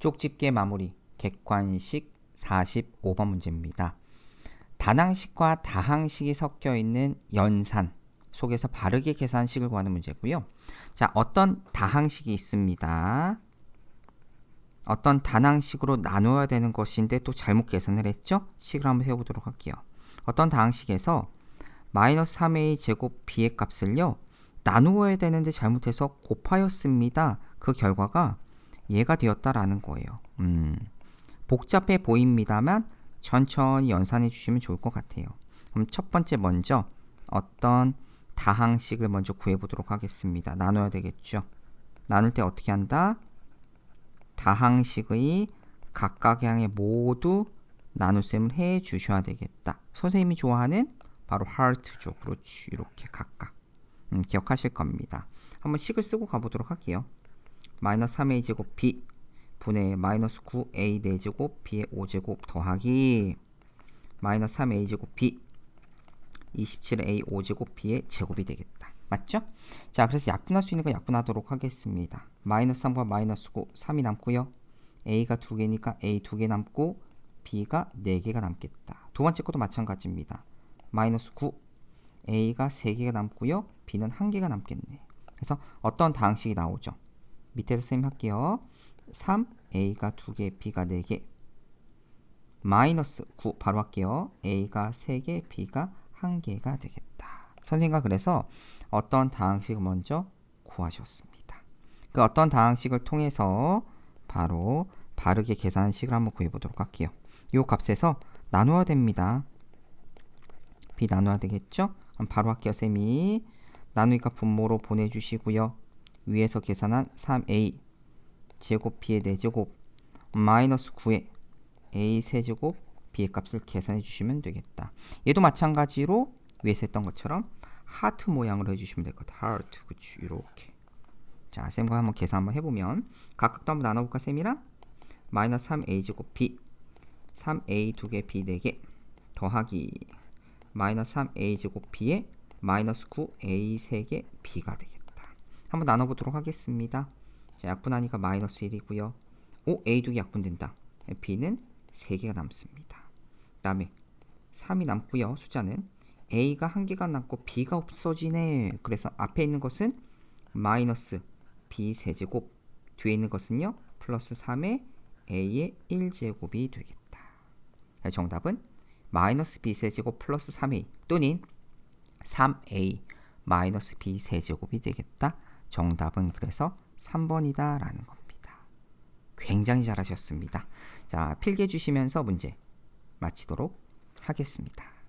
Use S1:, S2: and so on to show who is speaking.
S1: 쪽집게 마무리 객관식 45번 문제입니다. 단항식과 다항식이 섞여 있는 연산 속에서 바르게 계산식을 구하는 문제고요. 자, 어떤 다항식이 있습니다. 어떤 단항식으로 나누어야 되는 것인데 또 잘못 계산을 했죠? 식을 한번 세워보도록 할게요. 어떤 다항식에서 마이너스 3a 제곱 b의 값을요 나누어야 되는데 잘못해서 곱하였습니다. 그 결과가 얘가 되었다라는 거예요. 음, 복잡해 보입니다만 천천히 연산해 주시면 좋을 것 같아요. 그럼 첫 번째 먼저 어떤 다항식을 먼저 구해 보도록 하겠습니다. 나눠야 되겠죠. 나눌 때 어떻게 한다? 다항식의 각각 향에 모두 나눗셈을 해 주셔야 되겠다. 선생님이 좋아하는 바로 하트죠. 그렇지. 이렇게 각각. 음, 기억하실 겁니다. 한번 식을 쓰고 가보도록 할게요. 마이너스 3a 제곱 b 분의 마이너스 9a 4제곱 b의 5제곱 더하기 마이너스 3a 제곱 b 27a 5제곱 b의 제곱이 되겠다. 맞죠? 자, 그래서 약분할 수 있는 거 약분하도록 하겠습니다. 마이너스 3과 마이너스 9, 3이 남고요. a가 2개니까 a 2개 남고 b가 4개가 남겠다. 두 번째 것도 마찬가지입니다. 마이너스 9, a가 3개가 남고요. b는 1개가 남겠네. 그래서 어떤 다항식이 나오죠? 밑에서 선생님 할게요. 3, a가 2개, b가 4개. 마이너스 9 바로 할게요. a가 3개, b가 1개가 되겠다. 선생님과 그래서 어떤 다항식을 먼저 구하셨습니다. 그 어떤 다항식을 통해서 바로 바르게 계산한 식을 한번 구해보도록 할게요. 이 값에서 나누어야 됩니다. b 나눠야 되겠죠? 그럼 바로 할게요, 쌤이. 나누기가 분모로 보내주시고요. 위에서 계산한 3a 제곱 b의 4제곱 마이너스 9에 a 세제곱 b의 값을 계산해 주시면 되겠다. 얘도 마찬가지로 위에서 했던 것처럼 하트 모양으로 해주시면 될 것 같아요. 하트 그치 이렇게 자 쌤과 한번 계산 한번 해보면 각각도 한번 나눠볼까 쌤이랑 마이너스 3a 제곱 b 3a 2개 b 4개 더하기 마이너스 3a 제곱 b에 마이너스 9a 3개 b가 되겠다. 한번 나눠보도록 하겠습니다. 자, 약분하니까 마이너스 1이고요. 오, a 2개 약분된다. b는 3개가 남습니다. 그 다음에 3이 남고요. 숫자는 a가 한 개가 남고 b가 없어지네. 그래서 앞에 있는 것은 마이너스 b 세제곱 뒤에 있는 것은요. 플러스 3의 a의 1제곱이 되겠다. 정답은 마이너스 b 세제곱 플러스 3a 또는 3a 마이너스 b 세제곱이 되겠다. 정답은 그래서 3번이다 라는 겁니다. 굉장히 잘하셨습니다. 자, 필기해 주시면서 문제 마치도록 하겠습니다.